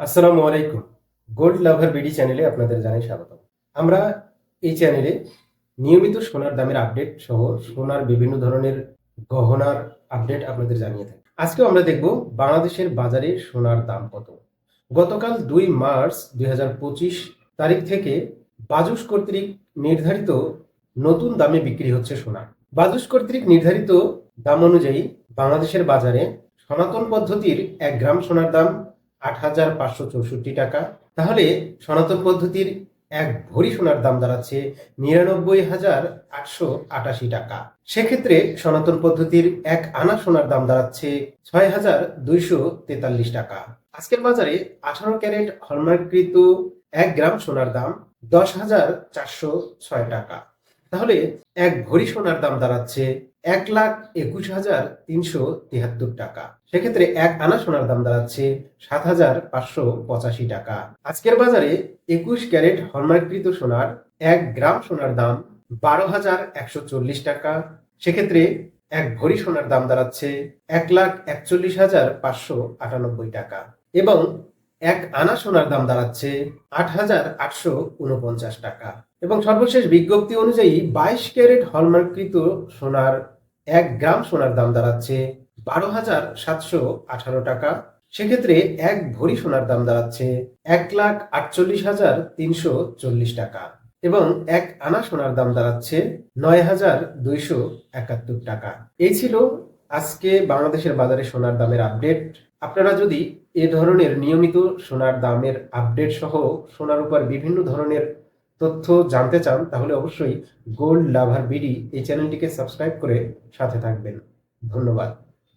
আসসালামু আলাইকুম। গোল্ড লাভার বিডি চ্যানেলে আপনাদের জানাই স্বাগত আমরা এই চ্যানেলে নিয়মিত সোনার দামের আপডেট সহ সোনার বিভিন্ন ধরনের গহনার আপডেট আপনাদের জানিয়ে থাকি। আজকেও আমরা দেখব বাংলাদেশের বাজারে সোনার দাম কত। গতকাল দুই মার্চ দুই হাজার পঁচিশ তারিখ থেকে বাজুস কর্তৃক নির্ধারিত নতুন দামে বিক্রি হচ্ছে সোনা। বাজুস কর্তৃক নির্ধারিত দাম অনুযায়ী বাংলাদেশের বাজারে সনাতন পদ্ধতির এক গ্রাম সোনার দাম আট হাজার পাঁচশো চৌষট্টি টাকা। তাহলে সনাতন পদ্ধতির এক ভরি সোনার দাম দাঁড়াচ্ছে নিরানব্বই হাজার আটশো আটাশি টাকা। সেক্ষেত্রে সনাতন পদ্ধতির এক আনা সোনার দাম দাঁড়াচ্ছে ছয় হাজার দুইশো তেতাল্লিশ টাকা। আজকের বাজারে আঠারো ক্যারেট হলমার্ককৃত এক গ্রাম সোনার দাম দশ হাজার চারশো ছয় টাকা। তাহলে এক ভরি সোনার দাম দাঁড়াচ্ছে এক লাখ একুশ হাজার তিনশো তিয়াত্তর টাকা। সেক্ষেত্রে এক আনা সোনার দাম দাঁড়াচ্ছে সাত হাজার পাঁচশো পঁচাশি টাকা। আজকের বাজারে একুশ ক্যারেট হলমার্ককৃত সোনার এক গ্রাম সোনার দাম বারো হাজার একশো চল্লিশ টাকা। সেক্ষেত্রে এক ভরি সোনার দাম দাঁড়াচ্ছে এক লাখ একচল্লিশ হাজার পাঁচশো আটানব্বই টাকা এবং এক আনা সোনার দাম দাঁড়াচ্ছে আট হাজার আটশো উনপঞ্চাশ টাকা। এবং সর্বশেষ বিজ্ঞপ্তি অনুযায়ী বাইশ ক্যারেট হলমার্ককৃত সোনার এক গ্রাম সোনার দাম দাঁড়াচ্ছে বারো হাজার সাতশো আঠারো টাকা। সেক্ষেত্রে এক ভরি সোনার দাম দাঁড়াচ্ছে এক লাখ আটচল্লিশ হাজার তিনশো চল্লিশ টাকা এবং এক আনা সোনার দাম দাঁড়াচ্ছে নয় হাজার দুইশো একাত্তর টাকা। এই ছিল আজকে বাংলাদেশের বাজারে সোনার দামের আপডেট। আপনারা যদি এ ধরনের নিয়মিত সোনার দামের আপডেট সহ সোনার উপর বিভিন্ন ধরনের তথ্য জানতে চান, তাহলে অবশ্যই গোল্ড লাভার বিডি এই চ্যানেলটিকে সাবস্ক্রাইব করে সাথে থাকবেন। ধন্যবাদ।